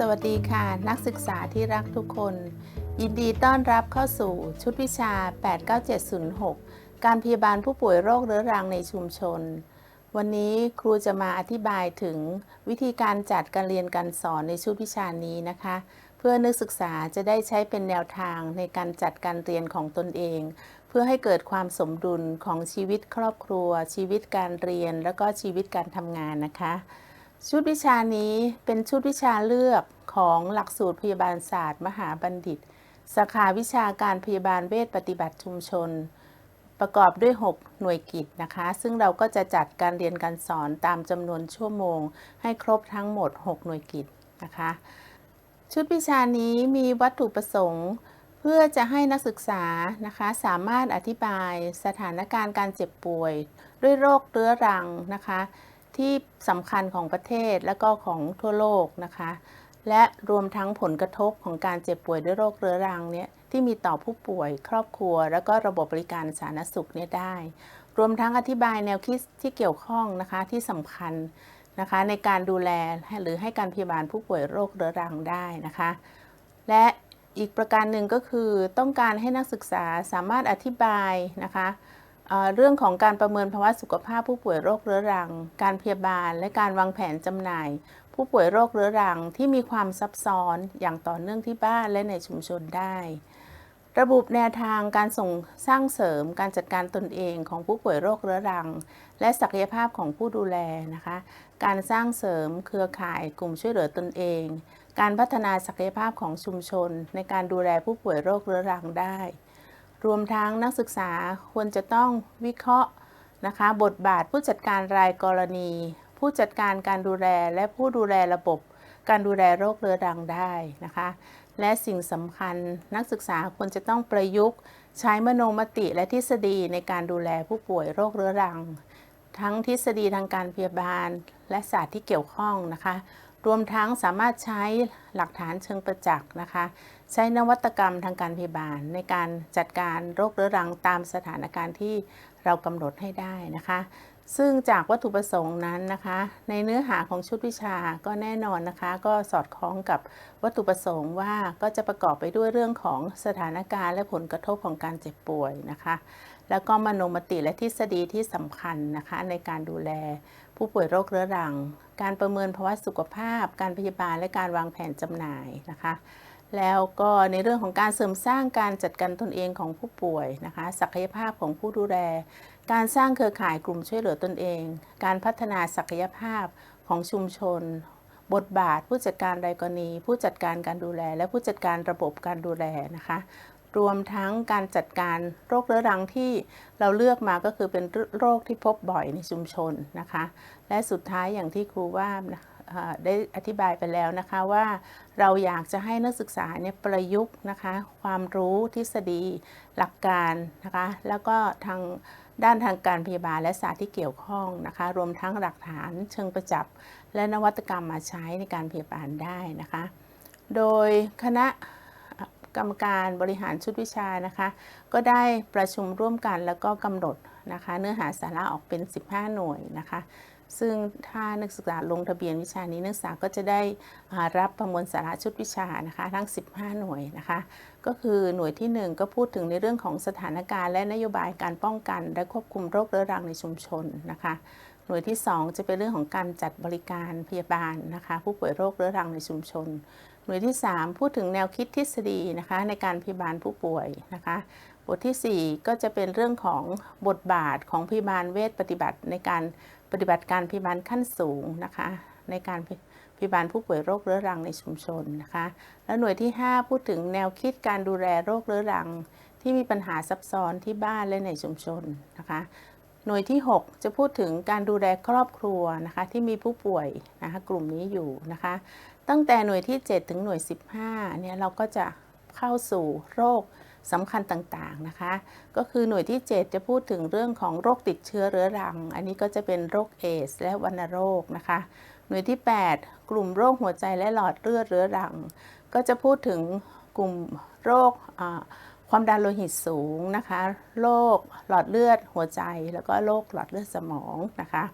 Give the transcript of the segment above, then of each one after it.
สวัสดีค่ะ นักศึกษาที่รักทุกคน ยินดีต้อนรับเข้าสู่ชุดวิชา 89706 การพยาบาลผู้ป่วยโรคเรื้อรังในชุมชน วันนี้ครูจะมาอธิบายถึงวิธีการจัดการเรียนการสอนในชุดวิชานี้นะคะ เพื่อนักศึกษาจะได้ใช้เป็นแนวทางในการจัดการเรียนของตนเอง เพื่อให้เกิดความสมดุลของชีวิตครอบครัว ชีวิตการเรียน แล้วก็ชีวิตการทำงานนะคะ ชุดวิชานี้เป็นชุดวิชาเลือกของหลักสูตรพยาบาลศาสตร์ มหาบัณฑิต สาขาวิชาการพยาบาลเวชปฏิบัติชุมชน ประกอบด้วย 6 หน่วยกิจนะคะ ซึ่งเราก็จะจัดการเรียนการสอนตามจำนวนชั่วโมง ให้ครบทั้งหมด 6 หน่วยกิจนะคะ ชุดวิชานี้มีวัตถุประสงค์เพื่อจะให้นักศึกษานะคะสามารถอธิบายสถานการณ์การเจ็บป่วย ด้วยโรคเรื้อรังนะคะ ที่สำคัญของประเทศและก็ของทั่วโลกนะคะ และรวมทั้งผลกระทบของการเจ็บป่วยด้วยโรคเรื้อรังเนี่ยที่มีต่อผู้ป่วยครอบครัว แล้วก็ระบบบริการสาธารณสุขเนี่ยได้ รวมทั้งอธิบายแนวคิดที่เกี่ยวข้องนะคะที่สำคัญนะคะในการดูแลหรือให้การพยาบาลผู้ป่วยโรคเรื้อรังได้นะคะ และอีกประการหนึ่งก็คือต้องการให้นักศึกษาสามารถอธิบายนะคะ เรื่องของการประเมินภาวะสุขภาพผู้ป่วยโรคเรื้อรัง การพยาบาล และการวางแผนจำหน่าย ผู้ป่วยโรคเรื้อรังที่มีความซับซ้อนอย่างต่อเนื่องที่บ้านและในชุมชนได้ ระบุแนวทางการส่งสร้างเสริมการจัดการตนเองของผู้ป่วยโรคเรื้อรัง และศักยภาพของผู้ดูแลนะคะ การสร้างเสริมเครือข่ายกลุ่มช่วยเหลือตนเอง การพัฒนาศักยภาพของชุมชน ในการดูแลผู้ป่วยโรคเรื้อรังได้ รวมทั้งนักศึกษาควรจะต้องวิเคราะห์นะคะ บทบาทผู้จัดการรายกรณี ผู้จัดการการดูแลและผู้ดูแลระบบ การดูแลโรคเรื้อรังได้นะคะ และสิ่งสำคัญนักศึกษาควรจะต้องประยุกต์ ใช้มโนมติและทฤษฎีในการดูแลผู้ป่วยโรคเรื้อรัง ทั้งทฤษฎีทางการพยาบาล และศาสตร์ที่เกี่ยวข้องนะคะ รวมทั้งสามารถใช้หลักฐานเชิงประจักษ์นะคะ ใช้นวัตกรรมทางการพยาบาล ในการจัดการโรคเรื้อรังตามสถานการณ์ที่เรากำหนดให้ได้นะคะ ซึ่งจากวัตถุประสงค์นั้นนะคะ ในเนื้อหาของชุดวิชาก็แน่นอนนะคะ ก็สอดคล้องกับวัตถุประสงค์ว่าก็จะประกอบไปด้วยเรื่องของสถานการณ์และผลกระทบของการเจ็บป่วยนะคะ แล้วก็มโนมติและทฤษฎีที่สำคัญนะคะในการดูแล ผู้ป่วยโรคเรื้อรัง การประเมินภาวะสุขภาพ การพยาบาลและการวางแผนจำหน่ายนะคะ แล้วก็ในเรื่องของการเสริมสร้างการจัดการตนเองของผู้ป่วยนะคะ ศักยภาพของผู้ดูแล การสร้างเครือข่ายกลุ่มช่วยเหลือตนเอง การพัฒนาศักยภาพของชุมชน บทบาท ผู้จัดการรายกรณี ผู้จัดการการดูแล และผู้จัดการระบบการดูแลนะคะ รวมทั้งการจัดการโรคเรื้อรังที่เราเลือกมาก็คือเป็นโรคที่พบบ่อยในชุมชนนะคะ และสุดท้ายอย่างที่ครูว่าได้อธิบายไปแล้วนะคะว่าเราอยากจะให้นักศึกษาเนี่ยประยุกต์นะคะความรู้ทฤษฎีหลักการนะคะแล้วก็ทางด้านทางการพยาบาลและศาสตร์ที่เกี่ยวข้องนะคะ รวมทั้งหลักฐานเชิงประจักษ์และนวัตกรรมมาใช้ในการพยาบาลได้นะคะ โดยคณะ กรรมการบริหารชุดวิชานะคะ ก็ได้ประชุมร่วมกันแล้วก็กำหนดนะคะ เนื้อหาสาระออกเป็น 15 หน่วยนะคะ ซึ่งถ้านักศึกษาลงทะเบียนวิชานี้นักศึกษาก็จะได้รับประมวลสาระชุดวิชานะคะ ทั้ง 15 หน่วยนะคะ ก็คือหน่วยที่ 1 ก็พูดถึงในเรื่องของสถานการณ์และนโยบายการป้องกัน และควบคุมโรคเรื้อรังในชุมชนนะคะหน่วยที่ 2 จะเป็นเรื่องของการจัดบริการพยาบาลนะคะ ผู้ป่วยโรคเรื้อรังในชุมชน หน่วยที่ 3 พูดถึงแนวคิดทฤษฎีนะคะในการพยาบาลผู้ป่วยนะคะบทที่ 4 ก็จะเป็นเรื่องของบทบาทของพยาบาลเวชปฏิบัติในการปฏิบัติการพยาบาลขั้นสูงนะคะในการพยาบาลผู้ป่วยโรคเรื้อรังในชุมชนนะคะ และหน่วยที่ 5 พูดถึงแนวคิดการดูแลโรคเรื้อรัง ที่มีปัญหาซับซ้อนที่บ้านและในชุมชนนะคะหน่วยที่ 6 จะพูดถึงการดูแลครอบครัวนะคะที่มีผู้ป่วยนะคะกลุ่มนี้อยู่นะคะ ตั้งแต่หน่วยที่ 7 ถึงหน่วย 15 เนี่ยเราก็จะเข้าสู่โรคสำคัญต่างๆนะคะ ก็คือหน่วยที่ 7 จะพูดถึงเรื่องของโรคติดเชื้อเรื้อรัง อันนี้ก็จะเป็นโรคเอส และวัณโรคนะคะ หน่วยที่ 8 กลุ่มโรคหัวใจและหลอดเลือดเรื้อรัง ก็จะพูดถึงกลุ่มโรคความดันโลหิตสูงนะคะ โรคหลอดเลือดหัวใจ แล้วก็โรคหลอดเลือดสมองนะคะ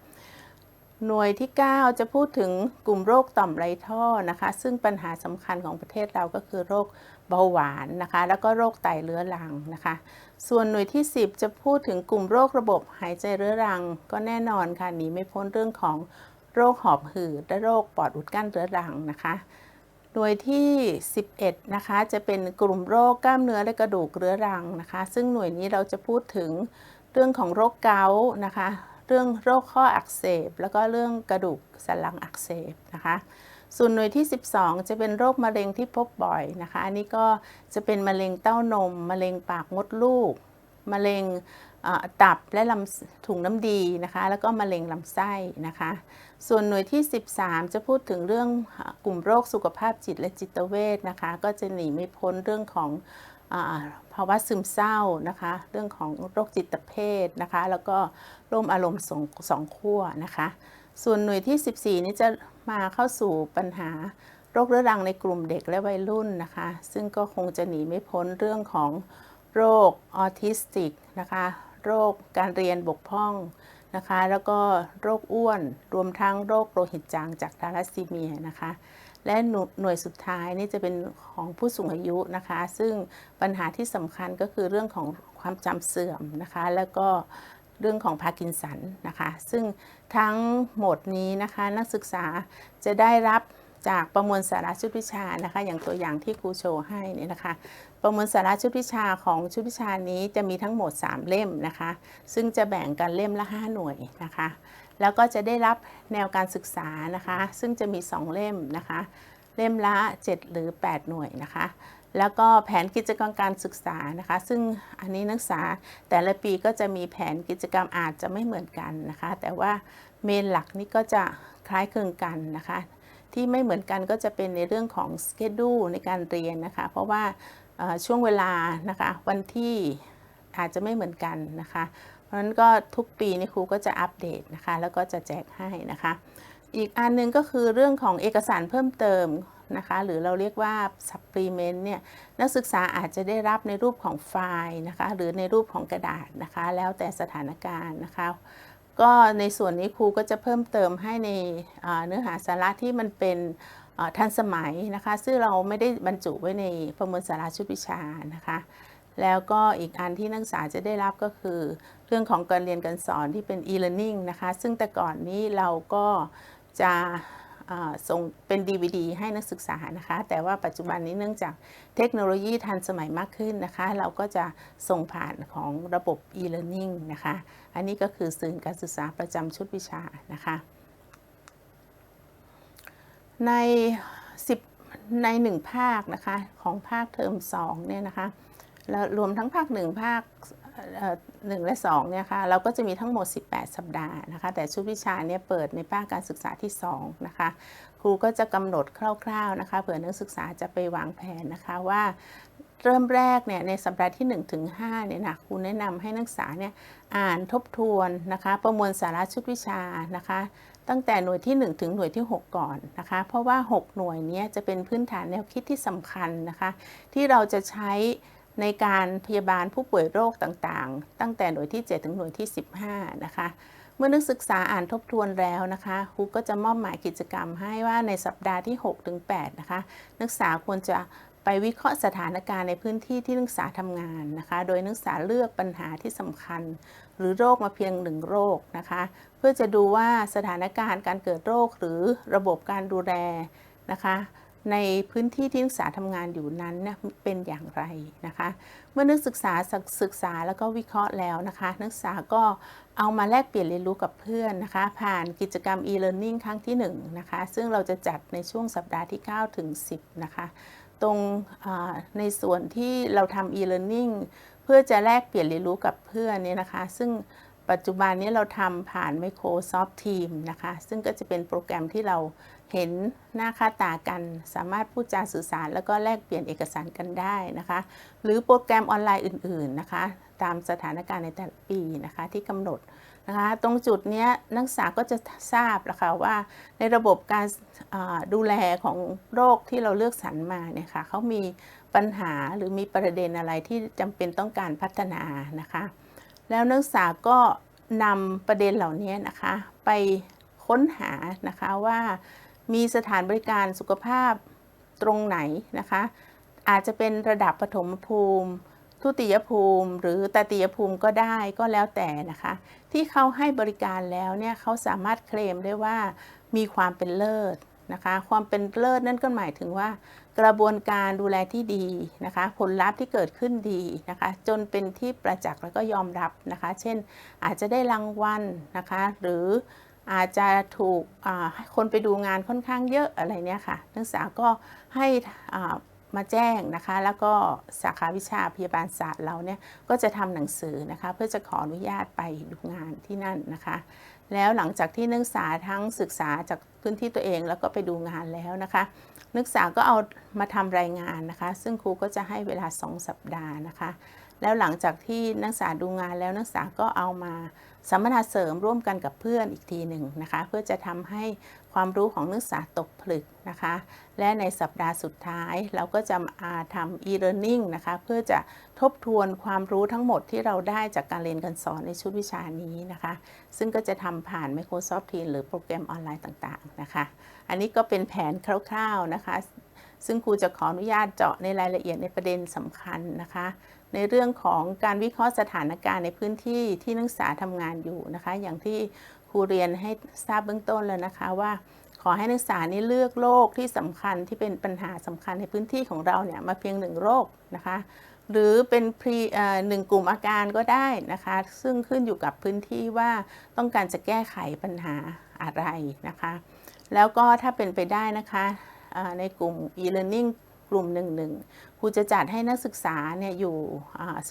หน่วยที่ 9 จะพูดถึงกลุ่มโรคต่อมไรท่อนะคะ ซึ่งปัญหาสำคัญของประเทศเราก็คือโรคเบาหวานนะคะ แล้วก็โรคไตเรื้อรังนะคะ ส่วนหน่วยที่ 10 จะพูดถึงกลุ่มโรคระบบหายใจเรื้อรัง ก็แน่นอนค่ะหนีไม่พ้นเรื่องของโรคหอบหืดและโรคปอดอุดกั้นเรื้อรังนะคะหน่วยที่ 11 นะคะ จะเป็นกลุ่มโรคกล้ามเนื้อและกระดูกเรื้อรังนะคะ ซึ่งหน่วยนี้เราจะพูดถึงเรื่องของโรคเกาต์นะคะ เรื่องโรคข้ออักเสบ แล้วก็เรื่องกระดูกสันหลังอักเสบนะคะส่วนหน่วยที่ 12 จะเป็นโรคมะเร็งที่พบบ่อยนะคะ อันนี้ก็จะเป็นมะเร็งเต้านม มะเร็งปากมดลูก มะเร็งตับและลำถุงน้ำดีนะคะ แล้วก็มะเร็งลำไส้นะคะ ส่วนหน่วยที่ 13 จะพูดถึงเรื่องกลุ่มโรคสุขภาพจิตและจิตเวชนะคะ ก็จะหนีไม่พ้นเรื่องของ ภาวะซึมเศร้านะคะ เรื่องของโรคจิตเภทนะคะ แล้วก็โรคอารมณ์สองสองขั้วนะคะ ส่วนหน่วยที่ 14 นี้จะมาเข้าสู่ปัญหาโรคเรื้อรังในกลุ่มเด็กและวัยรุ่นนะคะ ซึ่งก็คงจะหนีไม่พ้นเรื่องของโรคออทิสติกนะคะ โรคการเรียนบกพร่องนะคะ แล้วก็โรคอ้วน รวมทั้งโรคโลหิตจางจากทาลัสซีเมียนะคะ และหน่วยสุดท้ายนี่จะเป็นของผู้สูงอายุนะคะ ซึ่งปัญหาที่สำคัญก็คือเรื่องของความจำเสื่อมนะคะ แล้วก็เรื่องของพาร์กินสันนะคะ ซึ่งทั้งหมดนี้นะคะนักศึกษาจะได้รับจากประมวลสาระชุดวิชานะคะ อย่างตัวอย่างที่ครูโชว์ให้นี่นะคะ ประมวลสาระชุดวิชาของชุดวิชานี้จะมีทั้งหมด 3 เล่มนะคะ ซึ่งจะแบ่งกันเล่มละ 5 หน่วยนะคะ แล้วก็จะได้รับแนวการศึกษานะคะ ซึ่งจะมี 2 เล่มนะคะ เล่มละ 7 หรือ 8 หน่วยนะคะ แล้วก็แผนกิจกรรมการศึกษานะคะ ซึ่งอันนี้นักศึกษาแต่ละปีก็จะมีแผนกิจกรรมอาจจะไม่เหมือนกันนะคะ แต่ว่าเมนหลักนี่ก็จะคล้ายคลึงกันนะคะ ที่ไม่เหมือนกันก็จะเป็นในเรื่องของสเกดูในการเรียนนะคะ เพราะว่าช่วงเวลานะคะวันที่อาจจะไม่เหมือนกันนะคะ ราะฉะนั้นก็ทุกปีนี่ครูก็จะอัปเดตนะคะ แล้วก็จะแจกให้นะคะ อีกอันนึงก็คือเรื่องของเอกสารเพิ่มเติมนะคะ หรือเราเรียกว่า supplement เนี่ยนักศึกษาอาจจะได้รับในรูปของไฟล์นะคะ หรือในรูปของกระดาษนะคะ แล้วแต่สถานการณ์นะคะ ก็ในส่วนนี้ครูก็จะเพิ่มเติมให้ในเนื้อหาสาระที่มันเป็นทันสมัยนะคะ ซึ่งเราไม่ได้บรรจุไว้ในประมวลสาระชุดวิชานะคะ แล้วก็อีกอันที่นักศึกษาจะได้รับก็คือ รื่องของการเรียนการสอนที่เป็น e-learning นะคะ ซึ่งแต่ก่อนนี้เราก็จะส่งเป็น DVD ให้นักศึกษานะคะ แต่ว่าปัจจุบันนี้เนื่องจากเทคโนโลยีทันสมัยมากขึ้นนะคะ เราก็จะส่งผ่านของระบบ e-learning นะคะ อันนี้ก็คือสื่อการศึกษาประจำชุดวิชานะคะ ใน 10 ใน 1 ภาคนะคะ ของภาคเทอม2เนี่ยนะคะ แล้วรวมทั้งภาค 1 ภาค หนึ่งและ2เนี่ยค่ะเราก็จะมีทั้งหมด 18 สัปดาห์นะคะ แต่ชุดวิชาเนี่ยเปิดในภาคการศึกษาที่ 2 นะคะ ครูก็จะกำหนดคร่าวๆนะคะเผื่อนักศึกษาจะไปวางแผนนะคะว่าเริ่มแรกเนี่ยในสัปดาห์ที่1ถึง5เนี่ยนะครูแนะนำให้นักศึกษาเนี่ยอ่านทบทวนนะคะ ประมวลสาระชุดวิชานะคะ ตั้งแต่หน่วยที่ 1 ถึงหน่วยที่ 6 ก่อนนะคะ เพราะว่า 6 หน่วยนี้จะเป็นพื้นฐานแนวคิดที่สำคัญนะคะ ที่เราจะใช้ ในการพยาบาลผู้ป่วยโรคต่างๆ ตั้งแต่หน่วยที่ 7 ถึงหน่วยที่ 15 นะคะ เมื่อนักศึกษาอ่านทบทวนแล้วนะคะครูก็จะมอบหมายกิจกรรมให้ว่าในสัปดาห์ที่ 6 ถึง 8 นะคะ นักศึกษาควรจะไปวิเคราะห์สถานการณ์ในพื้นที่ที่นักศึกษาทำงานนะคะ โดยนักศึกษาเลือกปัญหาที่สำคัญ หรือโรคมาเพียงหนึ่งโรคนะคะ เพื่อจะดูว่าสถานการณ์การเกิดโรคหรือระบบการดูแลนะคะ ในพื้นที่ที่นักศึกษาทำงานอยู่นั้นเนี่ยเป็นอย่างไรนะคะ เมื่อนักศึกษาศึกษาแล้วก็วิเคราะห์แล้วนะคะ นักศึกษาก็เอามาแลกเปลี่ยนเรียนรู้กับเพื่อนนะคะ ผ่านกิจกรรม e-learning ครั้งที่1นะคะซึ่งเราจะจัดในช่วงสัปดาห์ที่ 9 ถึง 10 นะคะ ตรงในส่วนที่เราทำ e-learning เพื่อจะแลกเปลี่ยนเรียนรู้กับเพื่อนเนี่ยนะคะ ซึ่ง ปัจจุบันนี้เราทำผ่าน Microsoft Teams นะคะ ซึ่งก็จะเป็นโปรแกรมที่เราเห็นหน้าค่าตากัน สามารถพูดจาสื่อสาร แล้วก็แลกเปลี่ยนเอกสารกันได้นะคะ หรือโปรแกรมออนไลน์อื่น ๆนะคะ ตามสถานการณ์ในแต่ละปีนะคะที่กำหนดนะคะ ตรงจุดนี้นักศึกษาก็จะทราบแล้วค่ะว่าในระบบการดูแลของโรคที่เราเลือกสรรมาเนี่ยค่ะเขามีปัญหาหรือมีประเด็นอะไรที่จำเป็นต้องการพัฒนานะคะ แล้วนักศึกษาก็นำประเด็นเหล่านี้นะคะ ไปค้นหานะคะว่ามีสถานบริการสุขภาพตรงไหนนะคะ อาจจะเป็นระดับปฐมภูมิ ทุติยภูมิ หรือตติยภูมิก็ได้ก็แล้วแต่นะคะ ที่เขาให้บริการแล้วเนี่ยเขาสามารถเคลมได้ว่ามีความเป็นเลิศนะคะ ความเป็นเลิศนั่นก็หมายถึงว่า กระบวนการดูแลที่ดีนะคะ ผลลัพธ์ที่เกิดขึ้นดีนะคะ จนเป็นที่ประจักษ์แล้วก็ยอมรับนะคะ เช่นอาจจะได้รางวัลนะคะ หรืออาจจะถูกคนไปดูงานค่อนข้างเยอะอะไรเนี่ยค่ะ นักศึกษาก็ให้มาแจ้งนะคะ แล้วก็สาขาวิชาพยาบาลศาสตร์เราเนี่ยก็จะทำหนังสือนะคะ เพื่อจะขออนุญาตไปดูงานที่นั่นนะคะ แล้วหลังจากที่นักศึกษาทั้งศึกษาจากพื้นที่ตัวเองแล้วก็ไปดูงานแล้วนะคะ นักศึกษาก็เอามาทำรายงานนะคะ ซึ่งครูก็จะให้เวลา 2 สัปดาห์นะคะแล้วหลังจากที่นักศึกษาดูงานแล้วนักศึกษาก็เอามาสัมมนาเสริมร่วมกันกับเพื่อนอีกทีหนึ่งนะคะ เพื่อจะทำให้ความรู้ของนักศึกษาตกผลึกนะคะ และในสัปดาห์สุดท้ายเราก็จะมาทำ e-learning นะคะ เพื่อจะทบทวนความรู้ทั้งหมดที่เราได้จากการเรียนการสอนในชุดวิชานี้นะคะ ซึ่งก็จะทำผ่าน Microsoft Teams หรือโปรแกรมออนไลน์ต่างๆนะคะ อันนี้ก็เป็นแผนคร่าวๆนะคะ ซึ่งครูจะขออนุญาตเจาะในรายละเอียดในประเด็นสำคัญนะคะ ในเรื่องของการวิเคราะห์สถานการณ์ในพื้นที่ที่นักศึกษาทำงานอยู่นะคะ อย่างที่ครูเรียนให้ทราบเบื้องต้นแล้วนะคะว่า ขอให้นักศึกษานี่เลือกโรคที่สำคัญที่เป็นปัญหาสำคัญในพื้นที่ของเราเนี่ยมาเพียงหนึ่งโรคนะคะ หรือเป็นพรีหนึ่งกลุ่มอาการก็ได้นะคะ ซึ่งขึ้นอยู่กับพื้นที่ว่าต้องการจะแก้ไขปัญหาอะไรนะคะ แล้วก็ถ้าเป็นไปได้นะคะในกลุ่ม e-learning กลุ่มหนึ่งหนึ่งครูจะจัดให้นักศึกษาเนี่ยอยู่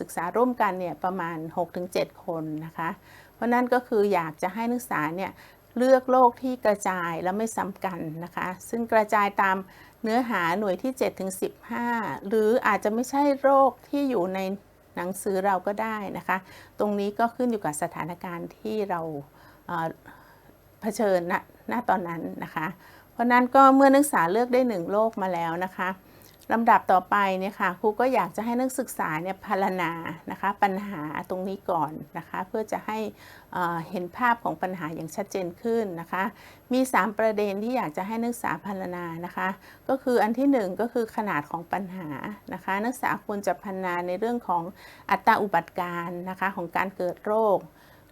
ศึกษาร่วมกันเนี่ยประมาณ 6-7 คนนะคะ เพราะนั่นก็คืออยากจะให้นักศึกษาเนี่ยเลือกโรคที่กระจายและไม่ซ้ำกันนะคะ ซึ่งกระจายตามเนื้อหาหน่วยที่ 7 ถึง 15 หรืออาจจะไม่ใช่โรคที่อยู่ในหนังสือเราก็ได้นะคะ ตรงนี้ก็ขึ้นอยู่กับสถานการณ์ที่เราเผชิญณณตอนนั้นนะคะ เพราะนั้นก็เมื่อนักศึกษาเลือกได้หนึ่งโรคมาแล้วนะคะ ลำดับต่อไปเนี่ยค่ะครูก็อยากจะให้นักศึกษาเนี่ยพารณานะคะปัญหาตรงนี้ก่อนนะคะเพื่อจะให้เห็นภาพของปัญหาอย่างชัดเจนขึ้นนะคะมี 3 ประเด็นที่อยากจะให้นักศึกษาพารณานะคะก็คืออันที่ 1 ก็คือขนาดของปัญหานะคะนักศึกษาควรจะพารณาในเรื่องของอัตราอุบัติการนะคะของการเกิดโรค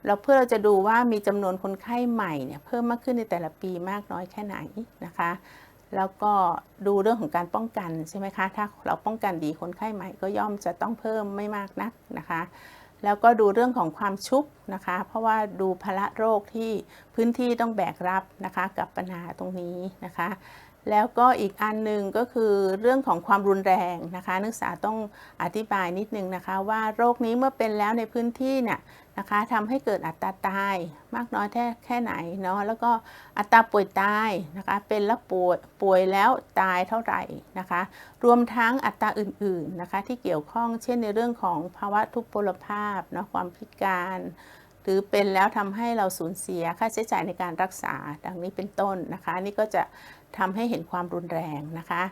เราเพื่อเราจะดูว่ามีจำนวนคนไข้ใหม่เนี่ยเพิ่มมากขึ้นในแต่ละปีมากน้อยแค่ไหนนะคะ แล้วก็ดูเรื่องของการป้องกันใช่ไหมคะ ถ้าเราป้องกันดีคนไข้ใหม่ก็ย่อมจะต้องเพิ่มไม่มากนักนะคะ แล้วก็ดูเรื่องของความชุบนะคะ เพราะว่าดูภาระโรคที่พื้นที่ต้องแบกรับนะคะ กับปัญหาตรงนี้นะคะ แล้วก็อีกอันหนึ่งก็คือเรื่องของความรุนแรงนะคะนักศึกษาต้องอธิบายนิดนึงนะคะว่าโรคนี้เมื่อเป็นแล้วในพื้นที่เนี่ยนะคะทำให้เกิดอัตราตายมากน้อยแค่แค่ไหนเนาะแล้วก็อัตราป่วยตายนะคะเป็นแล้วป่วยป่วยแล้วตายเท่าไหร่นะคะรวมทั้งอัตราอื่นๆนะคะที่เกี่ยวข้องเช่นในเรื่องของภาวะทุพพลภาพเนาะความพิการหรือเป็นแล้วทำให้เราสูญเสียค่าใช้จ่ายในการรักษาดังนี้เป็นต้นนะคะ นี่ก็จะ ทำให้เห็นความรุนแรงนะคะ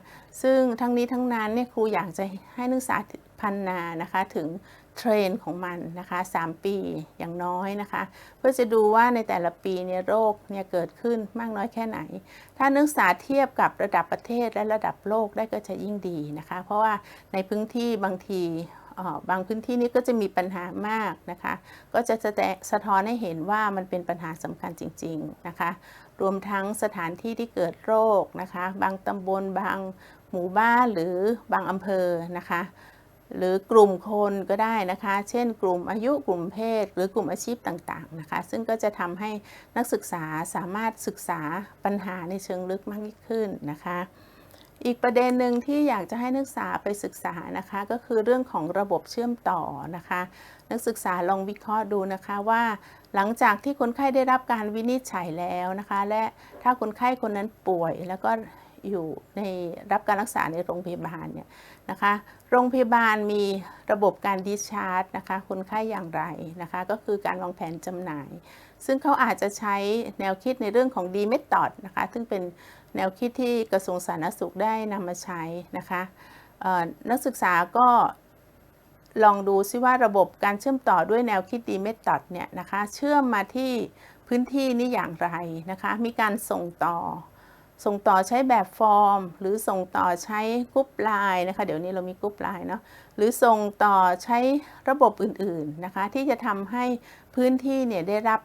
ซึ่งทั้งนี้ทั้งนั้นเนี่ยครูอยากจะให้นักศึกษาพันนานะคะถึงเทรนของมันนะคะ3ปีอย่างน้อยนะคะ เพื่อจะดูว่าในแต่ละปีเนี่ยโรคเนี่ยเกิดขึ้นมากน้อยแค่ไหน ถ้านักศึกษาเทียบกับระดับประเทศและระดับโลกได้ก็จะยิ่งดีนะคะ เพราะว่าในพื้นที่บางที บางพื้นที่นี้ก็จะมีปัญหามากนะคะ ก็จะสะท้อนให้เห็นว่ามันเป็นปัญหาสำคัญจริง ๆนะคะ รวมทั้งสถานที่ที่เกิดโรคนะคะ บางตำบลบางหมู่บ้านหรือบางอำเภอนะคะ หรือกลุ่มคนก็ได้นะคะ เช่น กลุ่มอายุกลุ่มเพศ หรือกลุ่มอาชีพต่างๆนะคะ ซึ่งก็จะทำให้นักศึกษาสามารถศึกษาปัญหาในเชิงลึกมากยิ่งขึ้นนะคะ อีกประเด็นหนึ่งที่อยากจะให้นักศึกษาไปศึกษานะคะ ก็คือเรื่องของระบบเชื่อมต่อนะคะ นักศึกษาลองวิเคราะห์ดูนะคะว่า หลังจากที่คนไข้ได้รับการวินิจฉัยแล้วนะคะ และถ้าคนไข้คนนั้นป่วยแล้วก็อยู่ในรับการรักษาในโรงพยาบาลเนี่ยนะคะ โรงพยาบาลมีระบบการดิชาร์จนะคะคนไข้อย่างไรนะคะ ก็คือการวางแผนจำหน่าย ซึ่งเขาอาจจะใช้แนวคิดในเรื่องของ D method นะคะ ซึ่งเป็นแนวคิดที่กระทรวงสาธารณสุขได้นำมาใช้นะคะนักศึกษาก็ลองดูซิว่าระบบการเชื่อมต่อด้วยแนวคิด D method เนี่ยนะคะเชื่อมมาที่พื้นที่นี้อย่างไรนะคะ มีการส่งต่อ ส่งต่อใช้แบบฟอร์ม หรือส่งต่อใช้กรุ๊ปไลน์นะคะ เดี๋ยวนี้เรามีกรุ๊ปไลน์เนาะ หรือส่งต่อใช้ระบบอื่นๆนะคะ ที่จะทำให้พื้นที่เนี่ยได้รับ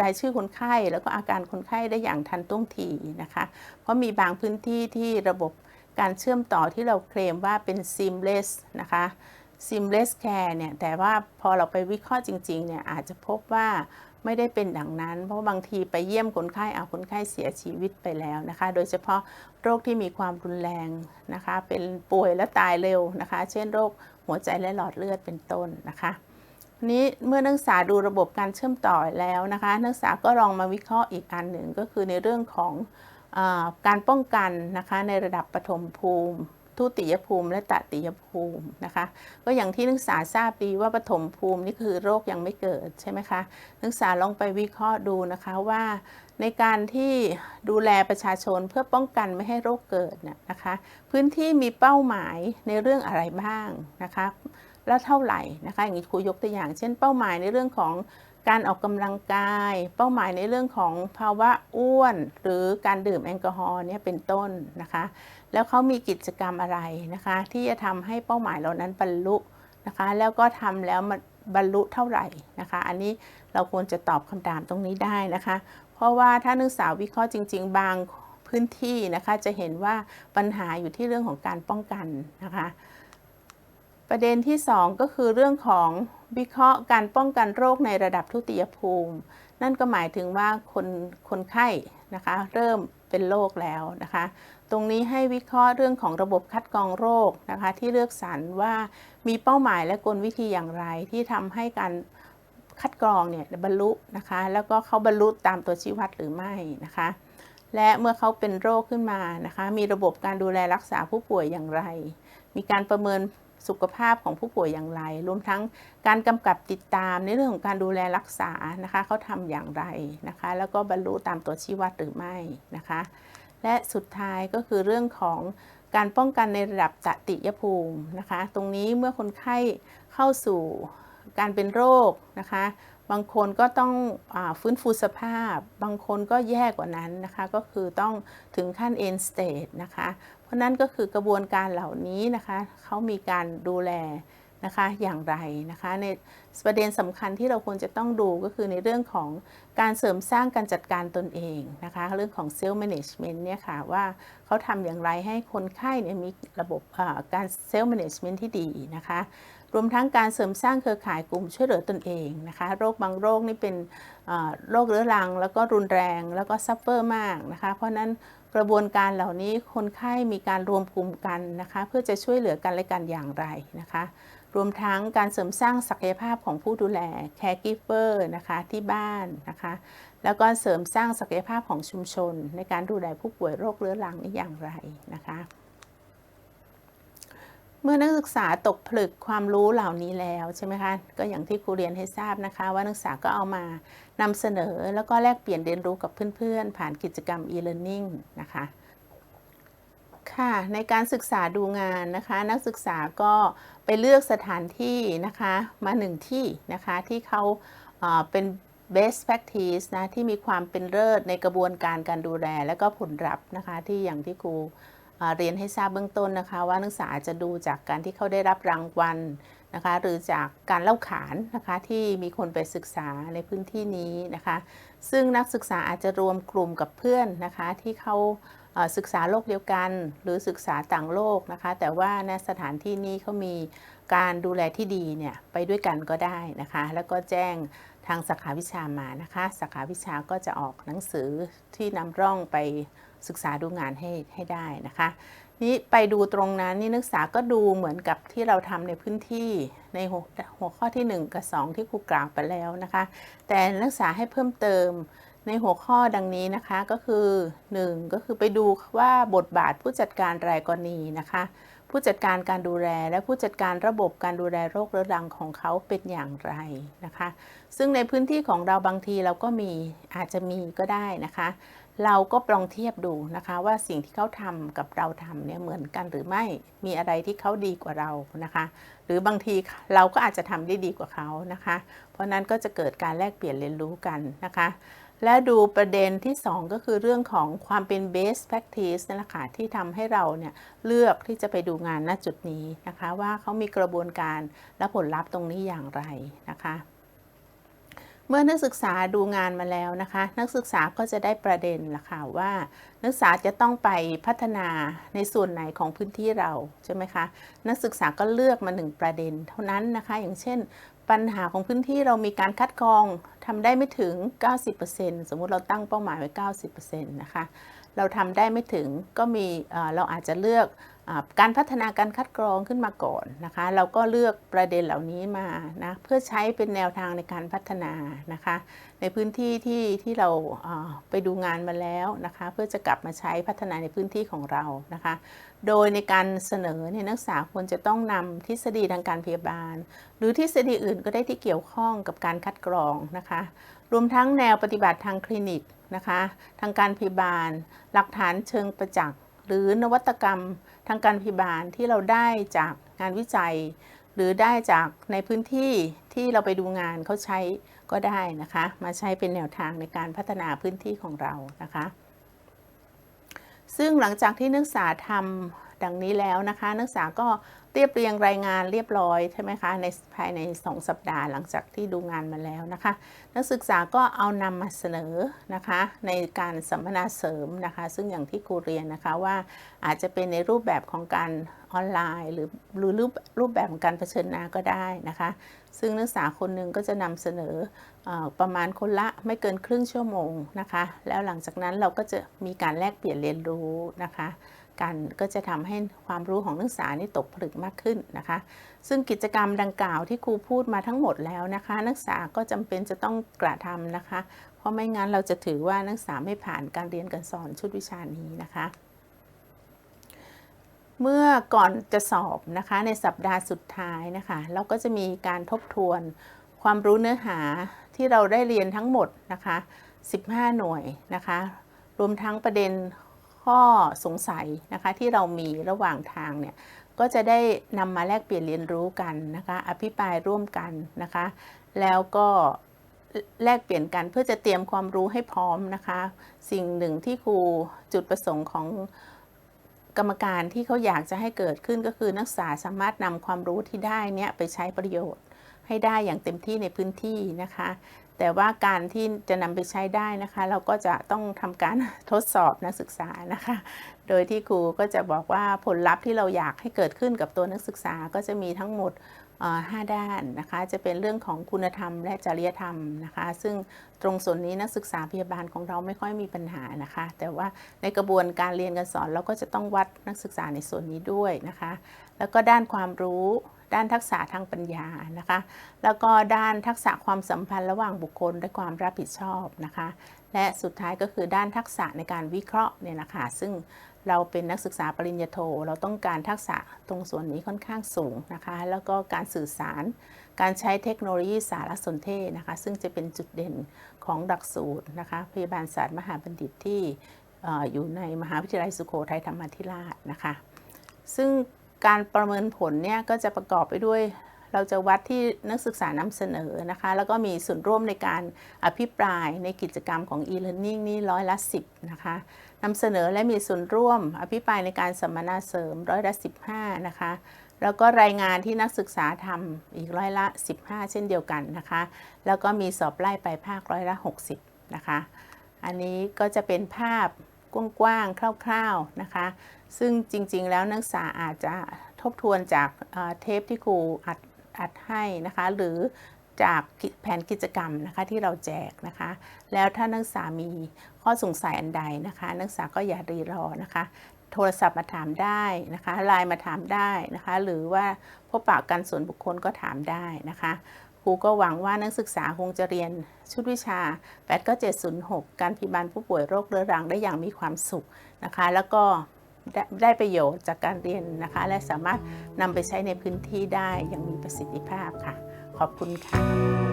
รายชื่อคนไข้แล้วก็อาการคนไข้ได้อย่างทันท่วงทีนะคะ เพราะมีบางพื้นที่ที่ระบบการเชื่อมต่อที่เราเคลมว่าเป็น seamless นะคะ seamless care เนี่ย แต่ว่าพอเราไปวิเคราะห์จริง ๆ เนี่ย อาจจะพบว่าไม่ได้เป็นดังนั้น เพราะบางทีไปเยี่ยมคนไข้เอาคนไข้เสียชีวิตไปแล้วนะคะ โดยเฉพาะโรคที่มีความรุนแรงนะคะ เป็นป่วยและตายเร็วนะคะ เช่นโรคหัวใจและหลอดเลือดเป็นต้นนะคะ นี้เมื่อนักศึกษาดูระบบการเชื่อมต่อแล้วนะคะนักศึกษาก็ลองมาวิเคราะห์อีกอันหนึ่งก็คือในเรื่องของอการป้องกันนะคะในระดับปฐมภูมิ ทุติยภูมิ และตติยภูมินะคะก็อย่างที่นักศึกษาทราบดีว่าปฐมภูมินี่คือโรคยังไม่เกิดใช่ไหมคะนักศึกษาลองไปวิเคราะห์ดูนะคะว่าในการที่ดูแลประชาชนเพื่อป้องกันไม่ให้โรคเกิดนะคะ พื้นที่มีเป้าหมายในเรื่องอะไรบ้างนะคะ แล้วเท่าไหร่นะคะอย่างนี้ครูยกตัวอย่าง เช่นเป้าหมายในเรื่องของการออกกำลังกาย เป้าหมายในเรื่องของภาวะอ้วน หรือการดื่มแอลกอฮอล์เนี่ยเป็นต้นนะคะ แล้วเขามีกิจกรรมอะไรนะคะ ที่จะทำให้เป้าหมายเหล่านั้นบรรลุนะคะ แล้วก็ทำแล้วมันบรรลุเท่าไหร่นะคะ อันนี้เราควรจะตอบคำถามตรงนี้ได้นะคะ เพราะว่าถ้านักศึกษาวิเคราะห์จริง ๆ บางพื้นที่นะคะจะเห็นว่าปัญหาอยู่ที่เรื่องของการป้องกันนะคะ ประเด็นที่ 2 ก็คือเรื่องของวิเคราะห์การป้องกันโรคในระดับทุติยภูมิ นั่นก็หมายถึงว่าคนคนไข้นะคะเริ่มเป็นโรคแล้วนะคะ ตรงนี้ให้วิเคราะห์เรื่องของระบบคัดกรองโรคนะคะ ที่เลือกสรรว่ามีเป้าหมายและกลวิธีอย่างไรที่ทำให้การคัดกรองเนี่ยบรรลุนะคะ แล้วก็เขาบรรลุตามตัวชี้วัดหรือไม่นะคะ และเมื่อเขาเป็นโรคขึ้นมานะคะ มีระบบการดูแลรักษาผู้ป่วยอย่างไร มีการประเมิน สุขภาพของผู้ป่วยอย่างไร รวมทั้งการกำกับติดตามในเรื่องของการดูแลรักษานะคะเขาทำอย่างไรนะคะ แล้วก็บรรลุตามตัวชี้วัดหรือไม่นะคะ และสุดท้ายก็คือเรื่องของการป้องกันในระดับตติยภูมินะคะ ตรงนี้เมื่อคนไข้เข้าสู่การเป็นโรคนะคะ บางคนก็ต้องอฟื้นฟูสภาพ บางคนก็แย่กว่านั้นนะคะ ก็คือต้องถึงขั้น end stage นะคะ ราะนั่นก็คือกระบวนการเหล่านี้นะคะเขามีการดูแลนะคะอย่างไรนะคะในประเด็นสำคัญที่เราควรจะต้องดูก็คือในเรื่องของการเสริมสร้างการจัดการตนเองนะคะ เรื่องของเซลล์แมネจเมนต์เนี่ยค่ะว่าเขาทำอย่างไรให้คนไข้เนี่ยมีระบบการเซลล์แมネจเมนต์ที่ดีนะคะ รวมทั้งการเสริมสร้างเครือข่ายกลุ่มช่วยเหลือตนเองนะคะ โรคบางโรคนี่เป็นโรคเรื้อรัง แล้วก็รุนแรงแล้วก็ซัฟเฟอร์มากนะคะ เพราะนั้นกระบวนการเหล่านี้คนไข้มีการรวมกลุ่มกันนะคะ เพื่อจะช่วยเหลือกันและกันอย่างไรนะคะ รวมทั้งการเสริมสร้างศักยภาพของผู้ดูแล caregiver นะคะที่บ้านนะคะ แล้วก็เสริมสร้างศักยภาพของชุมชน ในการดูแลผู้ป่วยโรคเรื้อรังนี้อย่างไรนะคะเมื่อนักศึกษาตกผลึกความรู้เหล่านี้แล้วใช่ไหมคะก็อย่างที่ครูเรียนให้ทราบนะคะ ว่านักศึกษาก็เอามานำเสนอแล้วก็แลกเปลี่ยนเรียนรู้กับเพื่อนๆ ผ่านกิจกรรม e-learning นะคะค่ะในการศึกษาดูงานนะคะ นักศึกษาก็ ไปเลือกสถานที่นะคะมาหนึ่งที่นะคะที่เขาเป็น best practice นะที่มีความเป็นเลิศในกระบวนการการดูแลและก็ผลลัพธ์นะคะที่อย่างที่ครูเรียนให้ทราบเบื้องต้นนะคะ ว่านักศึกษาจะดูจากการที่เขาได้รับรางวัลนะคะหรือจากการเล่าขานนะคะที่มีคนไปศึกษาในพื้นที่นี้นะคะ ซึ่งนักศึกษาอาจจะรวมกลุ่มกับเพื่อนนะคะที่เขา ศึกษาโลกเดียวกันหรือศึกษาต่างโลกนะคะ แต่ว่าในสถานที่นี้เขามีการดูแลที่ดีเนี่ยไปด้วยกันก็ได้นะคะ แล้วก็แจ้งทางสาขาวิชามานะคะสาขาวิชาก็จะออกหนังสือที่นำร่องไปศึกษาดูงานให้ให้ได้นะคะนี่ไปดูตรงนั้นนี่นักศึกษาก็ดูเหมือนกับที่เราทำในพื้นที่ในหัวหัวข้อที่ 1 กับ 2 ที่ครูกล่าวไปแล้วนะคะ แต่นักศึกษาให้เพิ่มเติม ในหัวข้อดังนี้นะคะก็คือ 1 ก็คือไปดูว่าบทบาทผู้จัดการรายกรณีนะคะ ผู้จัดการการดูแลและผู้จัดการระบบการดูแลโรคเรื้อรังของเขาเป็นอย่างไรนะคะ ซึ่งในพื้นที่ของเราบางทีเราก็มีอาจจะมีก็ได้นะคะ เราก็ลองเทียบดูนะคะว่าสิ่งที่เขาทำกับเราทำเนี่ยเหมือนกันหรือไม่มีอะไรที่เขาดีกว่าเรานะคะ หรือบางทีเราก็อาจจะทำได้ดีกว่าเขานะคะ เพราะนั้นก็จะเกิดการแลกเปลี่ยนเรียนรู้กันนะคะ และดูประเด็นที่ 2 ก็คือเรื่องของความเป็น best practice นั่นแหละค่ะที่ทำให้เราเนี่ยเลือกที่จะไปดูงานณจุดนี้นะคะ ว่าเขามีกระบวนการและผลลัพธ์ตรงนี้อย่างไรนะคะ เมื่อนักศึกษาดูงานมาแล้วนะคะ นักศึกษาก็จะได้ประเด็นละค่ะว่า นักศึกษาจะต้องไปพัฒนาในส่วนไหนของพื้นที่เราใช่ไหมคะนักศึกษาก็เลือกมาหนึ่งประเด็น เท่านั้นนะคะ อย่างเช่นปัญหาของพื้นที่เรามีการคัดกรอง ทำได้ไม่ถึง 90%สมมุติเราตั้งเป้าหมายไว้ 90%นะคะ เราทำได้ไม่ถึงก็มีเราอาจจะเลือกอการพัฒนาการคัดกรองขึ้นมาก่อนนะคะ เราก็เลือกประเด็นเหล่านี้มานะเพื่อใช้เป็นแนวทางในการพัฒนานะคะ ในพื้นที่ที่ที่เราไปดูงานมาแล้วนะคะ เพื่อจะกลับมาใช้พัฒนาในพื้นที่ของเรานะคะ โดยในการเสนอเนี่ยนักศึกษาควรจะต้องนำทฤษฎีทางการพยาบาล หรือทฤษฎีอื่นก็ได้ที่เกี่ยวข้องกับการคัดกรองนะคะ รวมทั้งแนวปฏิบัติทางคลินิกนะคะ ทางการพยาบาล หลักฐานเชิงประจักษ์หรือนวัตกรรมทางการพยาบาลที่เราได้จากงานวิจัย หรือได้จากในพื้นที่ที่เราไปดูงานเขาใช้ก็ได้นะคะ มาใช้เป็นแนวทางในการพัฒนาพื้นที่ของเรานะคะ ซึ่งหลังจากที่นักศึกษาทำดังนี้แล้วนะคะ นักศึกษาก็ เรียบเรียงรายงานเรียบร้อยใช่ไหมคะในภายใน 2 สัปดาห์หลังจากที่ดูงานมาแล้วนะคะ นักศึกษาก็เอานำมาเสนอนะคะในการสัมมนาเสริมนะคะ ซึ่งอย่างที่ครูเรียนนะคะว่าอาจจะเป็นในรูปแบบของการออนไลน์ หรือหรือรูปรูปแบบของการเผชิญหน้าก็ได้นะคะ ซึ่งนักศึกษาคนหนึ่งก็จะนำเสนอเออประมาณคนละไม่เกินครึ่งชั่วโมงนะคะ แล้วหลังจากนั้นเราก็จะมีการแลกเปลี่ยนเรียนรู้นะคะ กันก็จะทำให้ความรู้ของนักศึกษานี่ตกผลึกมากขึ้นนะคะ ซึ่งกิจกรรมดังกล่าวที่ครูพูดมาทั้งหมดแล้วนะคะ นักศึกษาก็จำเป็นจะต้องกระทำนะคะ เพราะไม่งั้นเราจะถือว่านักศึกษาไม่ผ่านการเรียนการสอนชุดวิชานี้นะคะ เมื่อก่อนจะสอบนะคะในสัปดาห์สุดท้ายนะคะ เราก็จะมีการทบทวนความรู้เนื้อหาที่เราได้เรียนทั้งหมดนะคะ 15 หน่วยนะคะ รวมทั้งประเด็น ข้อสงสัยนะคะที่เรามีระหว่างทางเนี่ยก็จะได้นำมาแลกเปลี่ยนเรียนรู้กันนะคะอภิปรายร่วมกันนะคะ แล้วก็แลกเปลี่ยนกันเพื่อจะเตรียมความรู้ให้พร้อมนะคะ สิ่งหนึ่งที่ครูจุดประสงค์ของกรรมการที่เขาอยากจะให้เกิดขึ้นก็คือนักศึกษาสามารถนำความรู้ที่ได้เนี่ยไปใช้ประโยชน์ให้ได้อย่างเต็มที่ในพื้นที่นะคะ แต่ว่าการที่จะนำไปใช้ได้นะคะ เราก็จะต้องทำการทดสอบนักศึกษานะคะ โดยที่ครูก็จะบอกว่าผลลัพธ์ที่เราอยากให้เกิดขึ้นกับตัวนักศึกษาก็จะมีทั้งหมดเอ่อห้าด้านนะคะ จะเป็นเรื่องของคุณธรรมและจริยธรรมนะคะ ซึ่งตรงส่วนนี้นักศึกษาพยาบาลของเราไม่ค่อยมีปัญหานะคะ แต่ว่าในกระบวนการเรียนการสอนเราก็จะต้องวัดนักศึกษาในส่วนนี้ด้วยนะคะ แล้วก็ด้านความรู้ ด้านทักษะทางปัญญานะคะ แล้วก็ด้านทักษะความสัมพันธ์ระหว่างบุคคลและความรับผิดชอบนะคะ และสุดท้ายก็คือด้านทักษะในการวิเคราะห์เนี่ยนะคะซึ่งเราเป็นนักศึกษาปริญญาโท เราต้องการทักษะตรงส่วนนี้ค่อนข้างสูงนะคะ แล้วก็การสื่อสาร การใช้เทคโนโลยีสารสนเทศนะคะ ซึ่งจะเป็นจุดเด่นของหลักสูตรนะคะ พยาบาลศาสตร์มหาบัณฑิตที่เอ่ออยู่ในมหาวิทยาลัยสุโขทัยธรรมาธิราชนะคะ ซึ่ง การประเมินผลเนี่ยก็จะประกอบไปด้วย เราจะวัดที่นักศึกษานำเสนอนะคะ แล้วก็มีส่วนร่วมในการอภิปรายในกิจกรรมของ e-learning นี่ร้อยละ 10 นะคะนำเสนอและมีส่วนร่วม อภิปรายในการสัมมนาเสริมร้อยละ15 นะคะแล้วก็รายงานที่นักศึกษาทำอีกร้อยละ 15 เช่นเดียวกันนะคะ แล้วก็มีสอบไล่ไปภาคร้อยละ 60 นะคะ อันนี้ก็จะเป็นภาพ กว้างๆ คร่าวๆ นะคะ ซึ่งจริงๆ แล้วนักศึกษาอาจจะทบทวนจากเทปที่ครูอัดอัดให้นะคะ หรือจากแผนกิจกรรมนะคะที่เราแจกนะคะ แล้วถ้านักศึกษามีข้อสงสัยอันใดนะคะ นักศึกษาก็อย่ารีรอนะคะ โทรศัพท์มาถามได้นะคะไลน์มาถามได้นะคะ หรือว่าพบปะกันส่วนบุคคลก็ถามได้นะคะ ครูก็หวังว่านักศึกษาคงจะเรียนชุดวิชา89706 การพิบาลผู้ป่วยโรคเรื้อรังได้อย่างมีความสุขนะคะ แล้วก็ได้ได้ประโยชน์จากการเรียนนะคะ และสามารถนำไปใช้ในพื้นที่ได้อย่างมีประสิทธิภาพค่ะ ขอบคุณค่ะ